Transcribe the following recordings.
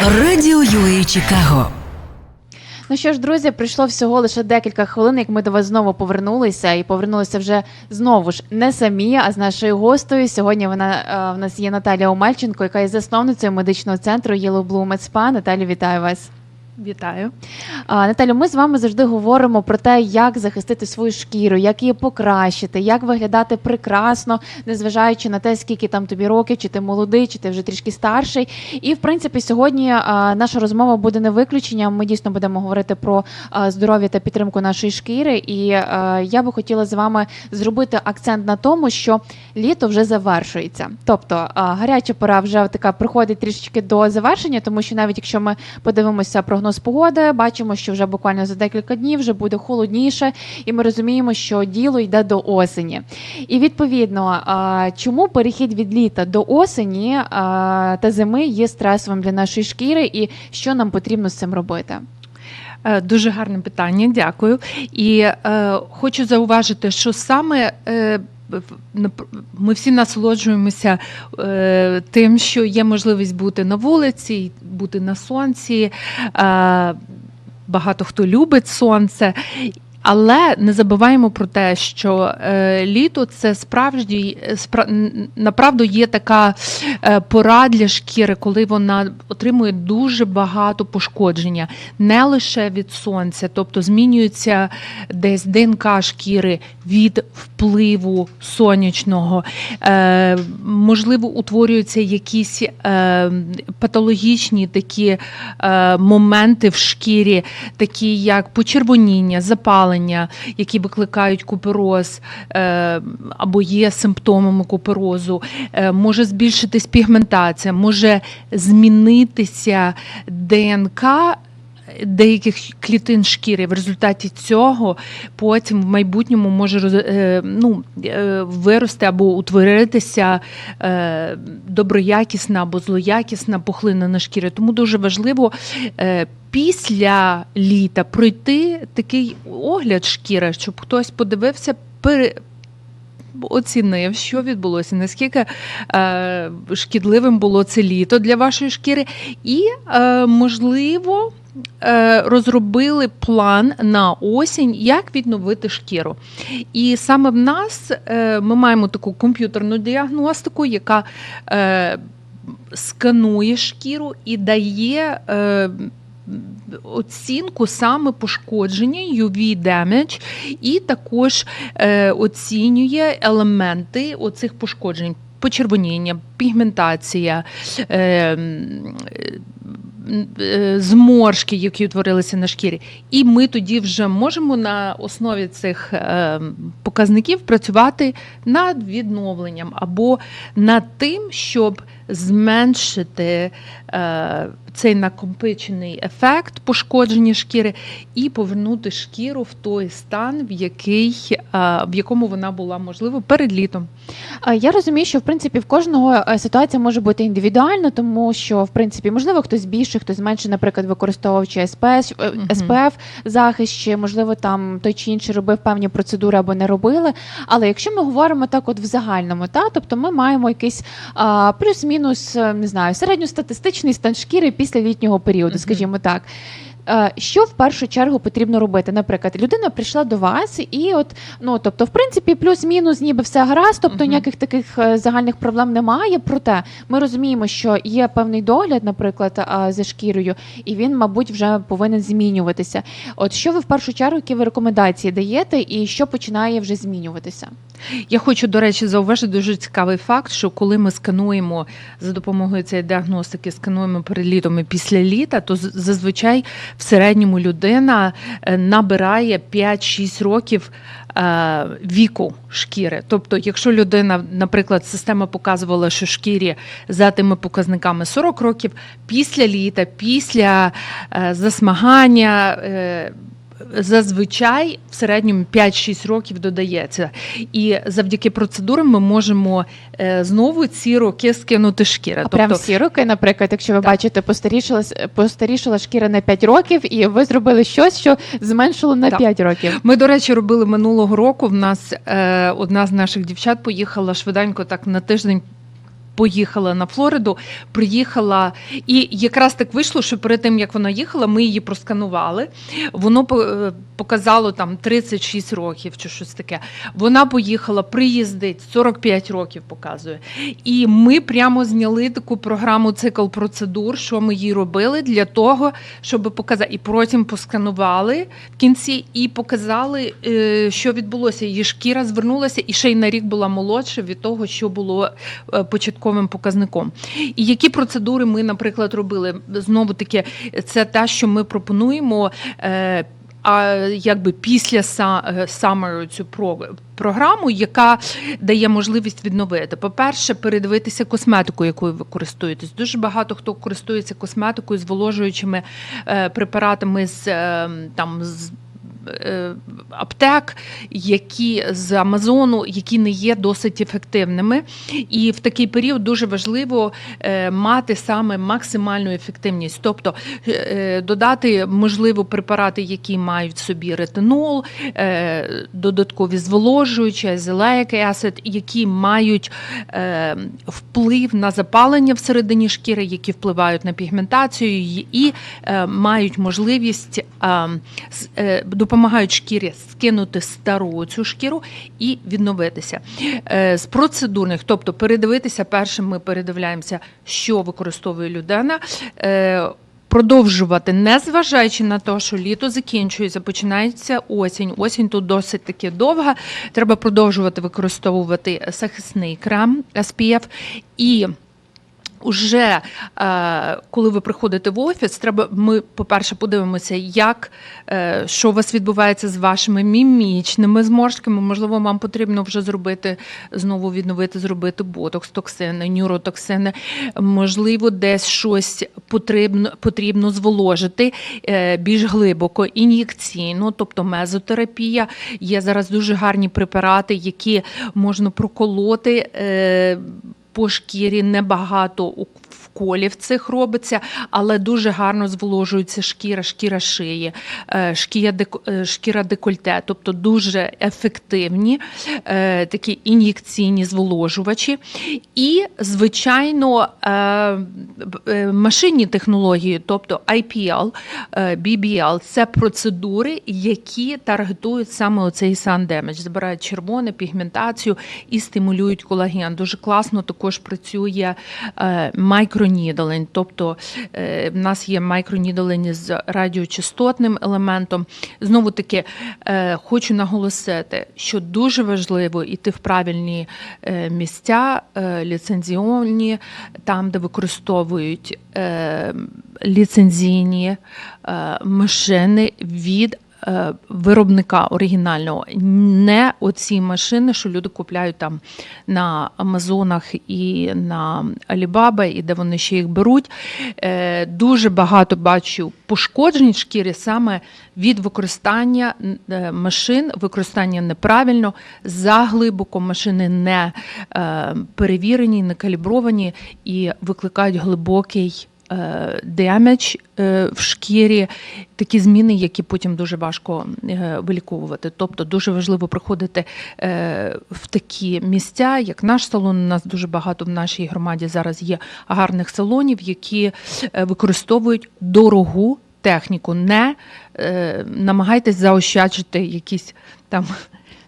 Радіо UA Чикаго. Ну що ж, друзі, прийшло всього лише декілька хвилин, як ми до вас знову повернулися, і повернулися вже знову ж не самі, а з нашою гостею. Сьогодні вона е, в нас є Наталія Омельченко, яка є засновницею медичного центру Yellow Blue Spa. Наталю, вітаю вас. Вітаю. А, Наталю, ми з вами завжди говоримо про те, як захистити свою шкіру, як її покращити, як виглядати прекрасно, незважаючи на те, скільки там тобі років, чи ти молодий, чи ти вже трішки старший. І в принципі, сьогодні а, наша розмова буде не виключенням. Ми дійсно будемо говорити про а, здоров'я та підтримку нашої шкіри. І а, я би хотіла з вами зробити акцент на тому, що літо вже завершується. Тобто а, гаряча пора вже така приходить трішечки до завершення, тому що навіть якщо ми подивимося прогноз погоди, бачимо, що вже буквально за декілька днів вже буде холодніше, і ми розуміємо, що діло йде до осені. І відповідно, чому перехід від літа до осені та зими є стресовим для нашої шкіри, і що нам потрібно з цим робити? Е, Дуже гарне питання, дякую. І е, хочу зауважити, що саме е, ми всі насолоджуємося е, тим, що є можливість бути на вулиці, бути на сонці. Е, багато хто любить сонце. Але не забуваємо про те, що е, літо це справді спра, направду є така е, пора для шкіри, коли вона отримує дуже багато пошкодження, не лише від сонця, тобто змінюється десь ДНК шкіри від впливу сонячного. Е, можливо, утворюються якісь е, патологічні такі е, моменти в шкірі, такі як почервоніння, запалення, які викликають купероз е, або є симптомами куперозу, е, може збільшитись пігментація, може змінитися ДНК. Деяких клітин шкіри в результаті цього потім в майбутньому може е, ну, е, вирости або утворитися е, доброякісна або злоякісна пухлина на шкірі. Тому дуже важливо після літа пройти такий огляд шкіри, щоб хтось подивився, оцінив, що відбулося, наскільки е, шкідливим було це літо для вашої шкіри, і е, можливо. е, Розробили план на осінь, як відновити шкіру. І саме в нас е, ми маємо таку комп'ютерну діагностику, яка е, сканує шкіру і дає оцінку саме пошкодження UV damage, і також е, оцінює елементи оцих пошкоджень. Почервоніння, пігментація, е, е, зморшки, які утворилися на шкірі. І ми тоді вже можемо на основі цих показників працювати над відновленням або над тим, щоб зменшити е, цей накопичений ефект пошкодження шкіри і повернути шкіру в той стан, в який е, в якому вона була можливо перед літом. Е, Я розумію, що в принципі в кожного е, ситуація може бути індивідуальна, тому що в принципі можливо хтось більше, хтось менше, наприклад, використовуючи СПС, е. СПФ захист, чи можливо там той чи інший робив певні процедури або не робили. Але якщо ми говоримо так, от в загальному, та тобто ми маємо якийсь а, плюс-мінус, е, не знаю, середньостатистичний стан шкіри після літнього періоду, скажімо так. Е, Що в першу чергу потрібно робити? Наприклад, людина прийшла до вас, і от ну тобто, в принципі, плюс-мінус, ніби все гаразд, тобто Мгм. ніяких таких е, загальних проблем немає. Проте ми розуміємо, що є певний догляд, наприклад, за шкірою, і він, мабуть, вже повинен змінюватися. От що ви в першу чергу, які ви рекомендації даєте, і що починає вже змінюватися? Я хочу, до речі, зауважити дуже цікавий факт, що коли ми скануємо за допомогою цієї діагностики, скануємо перед літом і після літа, то зазвичай в середньому людина е, набирає 5-6 років е, віку шкіри. Тобто, якщо людина, наприклад, система показувала, що шкірі за тими показниками 40 років, після літа, після е, засмагання. Зазвичай в середньому 5-6 років додається, і завдяки процедурам ми можемо е, знову ці роки скинути шкіри. А прям всі роки, наприклад, якщо ви Так. бачите, постарішала постарішала шкіра на 5 років, і ви зробили щось, що зменшило на Так. 5 років. Ми, до речі, робили минулого року. В нас е, одна з наших дівчат поїхала швиденько так на тиждень поїхала на Флориду, приїхала, і якраз так вийшло, що перед тим як вона їхала, ми її просканували. Воно е, показало там 36 років чи щось таке. Вона поїхала, приїздить, 45 років показує. І ми прямо зняли таку програму цикл процедур, що ми їй робили для того, щоб показати. І потім посканували в кінці і показали, е, що відбулося. Її шкіра звернулася і ще й на рік була молодша від того, що було е, початковим показником. І які процедури ми, наприклад, робили? Знову таки, це те, що ми пропонуємо. е, А якби після е, summer цю про- програму, яка дає можливість відновити. По-перше, передивитися косметику, якою ви користуєтесь. Дуже багато хто користується косметикою, зволожуючими е, препаратами з там з. Е, Аптек, які з Амазону, які не є досить ефективними, і в такий період дуже важливо е, мати саме максимальну ефективність, тобто е, додати можливо препарати, які мають в собі ретинол, додаткові зволожуючі, azelaic acid, які мають вплив на запалення всередині шкіри, які впливають на пігментацію і- мають можливість е, допомагають шкірі скинути стару цю шкіру і відновитися. Е, З процедурних, тобто передивитися, першим ми передивляємося, що використовує людина. Е, Продовжувати, не зважаючи на те, що літо закінчується, починається осінь. Осінь тут досить таки довга. Треба продовжувати використовувати захисний крем SPF і. Уже е, коли ви приходите в офіс, треба ми, по-перше, подивимося, як е, що у вас відбувається з вашими мімічними зморшками. Можливо, вам потрібно вже зробити знову відновити, зробити ботокс, токсини, нюротоксини. Можливо, десь щось потрібно потрібно зволожити е, більш глибоко, ін'єкційно, тобто мезотерапія. Є зараз дуже гарні препарати, які можна проколоти. По шкірі небагато у- вколів цих робиться, але дуже гарно зволожується шкіра, шкіра шиї, е, е, шкіра декольте, тобто дуже ефективні е, такі ін'єкційні зволожувачі. І, звичайно, машинні технології, тобто IPL, BBL, це процедури, які таргетують саме оцей sun damage, забирають червоне, пігментацію і стимулюють колаген. Дуже класно також працює е, мікронідолень, тобто е, в нас є мікронідолень з радіочастотним елементом. Знову таки, е, хочу наголосити, що дуже важливо йти в правильні е, місця, ліцензіонні, там, де використовують ліцензійні машини від виробника оригінального, не оці машини, що люди купляють там на Амазонах і на Alibaba, і де вони ще їх беруть. Е, Дуже багато бачу пошкоджень шкіри саме від використання е, машин, використання неправильно, заглибоко машини не е, перевірені, не калібровані і викликають глибокий е, демедж е, в шкірі, такі зміни, які потім дуже важко е, виліковувати. Тобто дуже важливо приходити е, в такі місця, як наш салон. У нас дуже багато в нашій громаді зараз є гарних салонів, які е, використовують дорогу техніку. Не е, намагайтесь заощаджити якісь там.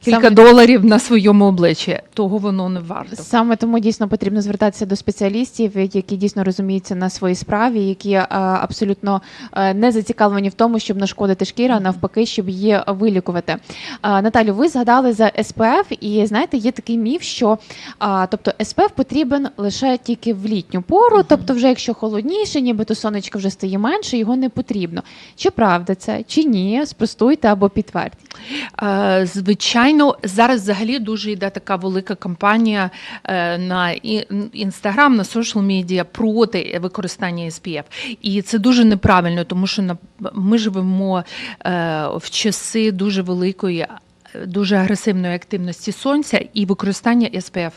Кілька Саме- доларів на своєму обличчі, того воно не варто. Саме тому дійсно потрібно звертатися до спеціалістів, які дійсно розуміються на своїй справі, які е, абсолютно е, не зацікавлені в тому, щоб нашкодити шкірі, а навпаки, щоб її вилікувати. Е, Наталю, ви згадали за СПФ, і знаєте, є такий міф, що а, тобто СПФ потрібен лише тільки в літню пору, тобто, вже якщо холодніше, нібито сонечко вже стає менше, його не потрібно. Чи правда це, чи ні? Спростуйте або підтвердіть. Е, Звичайно, зараз взагалі дуже йде така велика кампанія е, на інстаграм, на соціал медіа проти використання SPF. І це дуже неправильно, тому що на- ми живемо е, в часи дуже великої, е, дуже агресивної активності сонця, і використання е,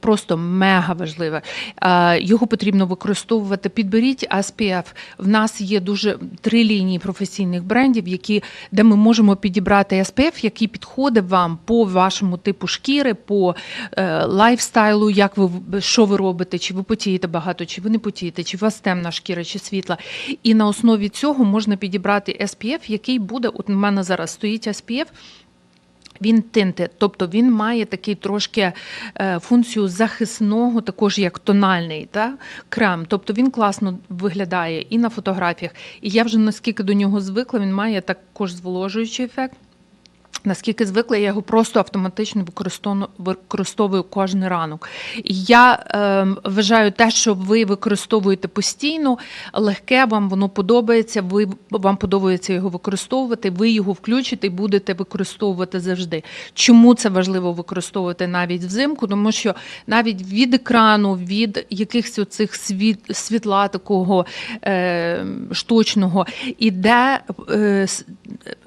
просто мега важливе. Е, Його потрібно використовувати. Підберіть SPF. В нас є дуже три лінії професійних брендів, які, де ми можемо підібрати SPF, який підходить вам по вашому типу шкіри, по е, лайфстайлу, як ви що ви робите, чи ви потієте багато, чи ви не потієте, чи у вас темна шкіра, чи світла. І на основі цього можна підібрати SPF, який буде. От у мене зараз стоїть SPF, він тинти, тобто він має такий трошки е, функцію захисного, також як тональний та, крем. Тобто він класно виглядає і на фотографіях. І я вже наскільки до нього звикла, він має також зволожуючий ефект. Наскільки звикла, я його просто автоматично використовую, кожен ранок. Я е, вважаю те, що ви використовуєте постійно, легке, вам воно подобається, ви, вам подобається його використовувати, ви його включите і будете використовувати завжди. Чому це важливо використовувати навіть взимку? Тому що навіть від екрану, від якихось оцих світ, світла такого е, штучного, іде е,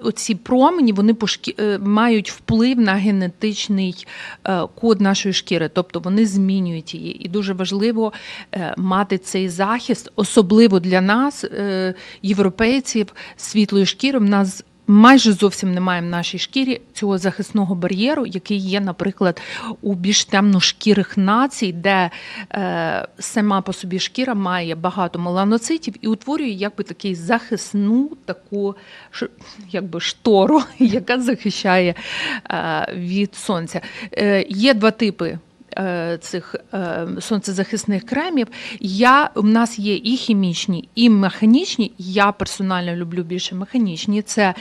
оці промені, вони по шкі... е, мають вплив на генетичний е, код нашої шкіри, тобто вони змінюють її. І дуже важливо е, мати цей захист, особливо для нас, е, європейців, світлої шкіри. В нас Майже зовсім немає в нашій шкірі цього захисного бар'єру, який є, наприклад, у більш темношкірих націй, де е, сама по собі шкіра має багато меланоцитів і утворює якби такий захисну таку якби штору, яка захищає е, від сонця. Е, є два типи. Е, Цих е, сонцезахисних кремів я у нас є і хімічні, і механічні. Я персонально люблю більше механічні. Це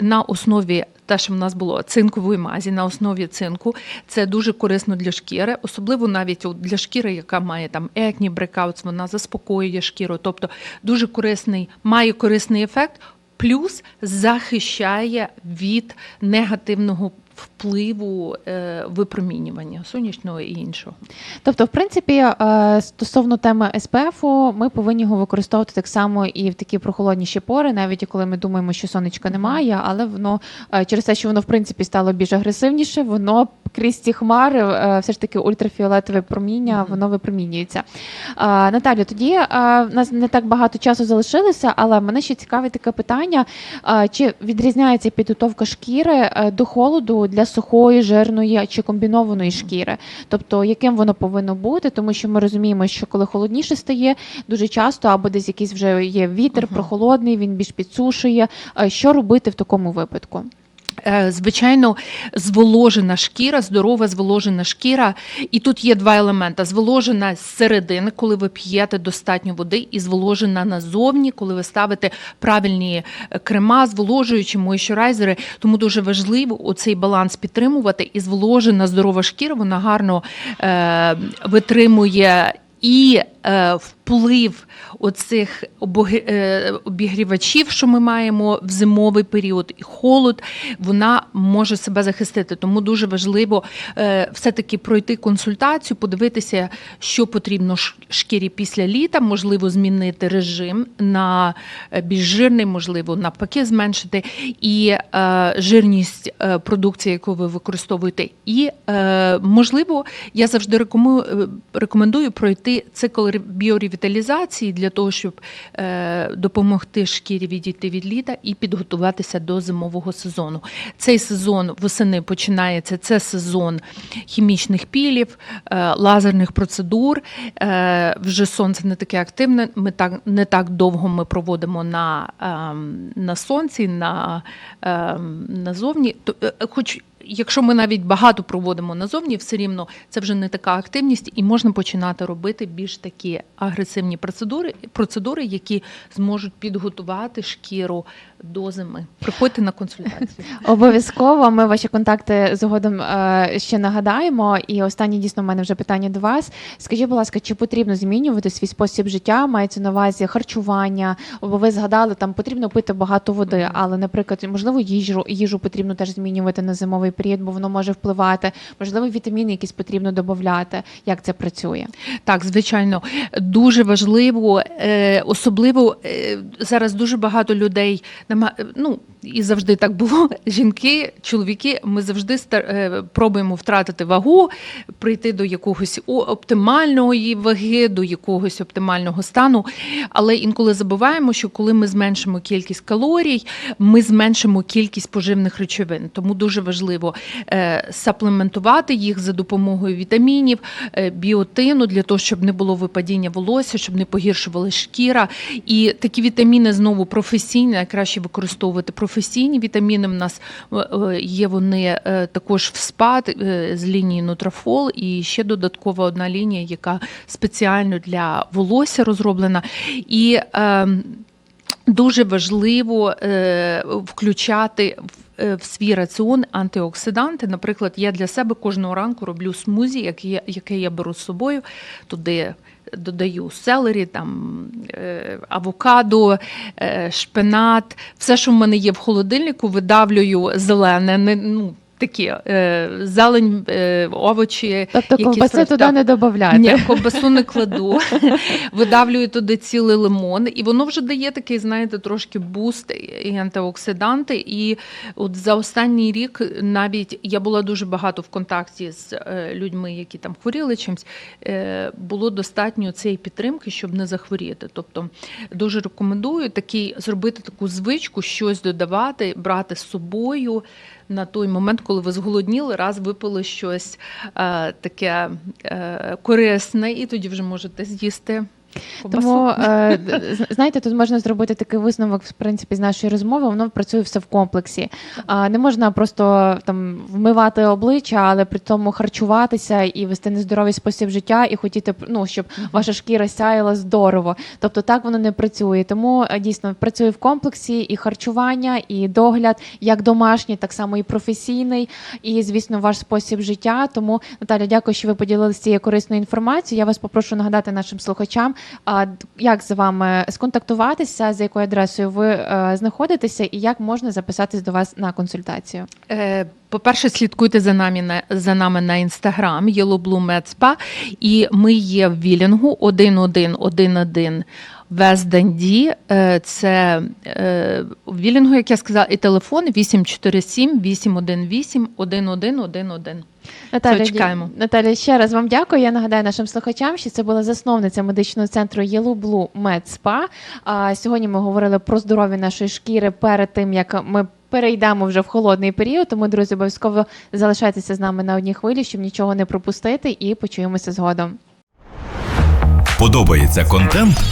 на основі те, що в нас було цинкової мазі на основі цинку. Це дуже корисно для шкіри, особливо навіть для шкіри, яка має там екні, брекаутс, вона заспокоює шкіру. Тобто дуже корисний, має корисний ефект, плюс захищає від негативного впливу е, випромінювання сонячного і іншого. Тобто, в принципі, е, стосовно теми СПФ, ми повинні його використовувати так само і в такі прохолодніші пори, навіть коли ми думаємо, що сонечка немає, але воно е, через те, що воно в принципі стало більш агресивніше, воно крізь ці хмари, е, все ж таки ультрафіолетове проміння, воно випромінюється. Е, Наталю, тоді е, в нас не так багато часу залишилося, але мене ще цікавить таке питання: е, чи відрізняється підготовка шкіри е, до холоду для сухої, жирної чи комбінованої шкіри? Тобто, яким воно повинно бути, тому що ми розуміємо, що коли холодніше стає, дуже часто або десь якийсь вже є вітер прохолодний, він більш підсушує. Е, Що робити в такому випадку? Е, Звичайно, зволожена шкіра, здорова зволожена шкіра. І тут є два елемента: зволожена з середини, коли ви п'єте достатньо води, і зволожена назовні, коли ви ставите правильні е, крема, зволожуючі мойщурайзери. Тому дуже важливо оцей баланс підтримувати. І зволожена здорова шкіра, вона гарно е, витримує. І е, вплив оцих е, обігрівачів, що ми маємо в зимовий період, і холод, вона може себе захистити. Тому дуже важливо е, все-таки пройти консультацію, подивитися, що потрібно шкірі після літа, можливо, змінити режим на е, більш жирний, можливо, навпаки, зменшити і жирність продукції, яку ви використовуєте. І можливо, я завжди рекомендую пройти цикл ре- біоревіталізації для того, щоб е, допомогти шкірі відійти від літа і підготуватися до зимового сезону. Цей сезон восени починається. Це сезон хімічних пілів, е, лазерних процедур. Е, вже сонце не таке активне. Ми так не так довго ми проводимо на, ем, на сонці, на, ем, назовні. Хоч Якщо ми навіть багато проводимо назовні, все рівно це вже не така активність, і можна починати робити більш такі агресивні процедури, процедури, які зможуть підготувати шкіру до зими. Приходьте на консультацію. Обов'язково ми ваші контакти згодом е, ще нагадаємо. І останнє дійсно в мене вже питання до вас. Скажіть, будь ласка, чи потрібно змінювати свій спосіб життя? Мається на увазі харчування? Бо ви згадали, там потрібно пити багато води, але, наприклад, можливо, їжу їжу потрібно теж змінювати на зимовий період, бо воно може впливати. Можливо, вітаміни якісь потрібно додати. Як це працює? Так, звичайно, дуже важливо, е, особливо е, зараз дуже багато людей ну, і завжди так було. Жінки, чоловіки, ми завжди е, пробуємо втратити вагу, прийти до якогось оптимального ваги, до якогось оптимального стану. Але інколи забуваємо, що коли ми зменшимо кількість калорій, ми зменшимо кількість поживних речовин. Тому дуже важливо е, саплементувати їх за допомогою вітамінів, е, біотину для того, щоб не було випадіння волосся, щоб не погіршувала шкіра. І такі вітаміни знову професійні, найкраще використовувати професійні вітаміни. В нас е, е, є вони е, також в спад з лінії Нутрафол, і ще додаткова одна лінія, яка спеціально для волосся розроблена. І е, Дуже важливо включати в, свій раціон антиоксиданти. Наприклад, я для себе кожного ранку роблю смузі, яке я беру з собою. Туди додаю селері, там, е, авокадо, е, шпинат. Все, що в мене є в холодильнику, видавлюю зелене. Не, ну, такі е, зелень, е, овочі. Тобто якісь ковбаси просто- туди не додаєте? ні, ковбасу не кладу. Видавлюю туди цілий лимон, і воно вже дає такий, знаєте, трошки буст і антиоксиданти. І от за останній рік навіть я була дуже багато в контакті з е, людьми, які там хворіли чимось. Е, було достатньо цієї підтримки, щоб не захворіти. Тобто дуже рекомендую такий зробити таку звичку, щось додавати, брати з собою. На той момент, коли ви зголодніли, раз випили щось е, таке е, корисне, і тоді вже можете з'їсти. Тому е, знаєте, тут можна зробити такий висновок в принципі з нашої розмови. Воно працює все в комплексі. А не можна просто там вмивати обличчя, але при тому харчуватися і вести нездоровий спосіб життя, і хотіти ну, щоб ваша шкіра сяяла здорово. Тобто так воно не працює. Тому е, дійсно працює в комплексі і харчування, і догляд, як домашній, так само і професійний, і звісно, ваш спосіб життя. Тому Наталя, дякую, що ви поділилися цією корисною інформацією. Я вас попрошу нагадати нашим слухачам, а, як з вами сконтактуватися, за якою адресою ви е, знаходитеся, і як можна записатись до вас на консультацію. Е, По-перше, слідкуйте за нами на за нами на інстаграм Yellow Blue Med Spa. І ми є в Вілінгу 1111 Вест-Денді. Е, Це е, в Вілінгу, як я сказала, і телефон 847 818 1111. Наталя, чекаємо. Наталя, ще раз вам дякую. Я нагадаю нашим слухачам, що це була засновниця медичного центру Yellow Blue Med Spa. А сьогодні ми говорили про здоров'я нашої шкіри перед тим, як ми. Перейдемо вже в холодний період, тому друзі, обов'язково залишайтеся з нами на одній хвилі, щоб нічого не пропустити, і почуємося згодом. Подобається контент?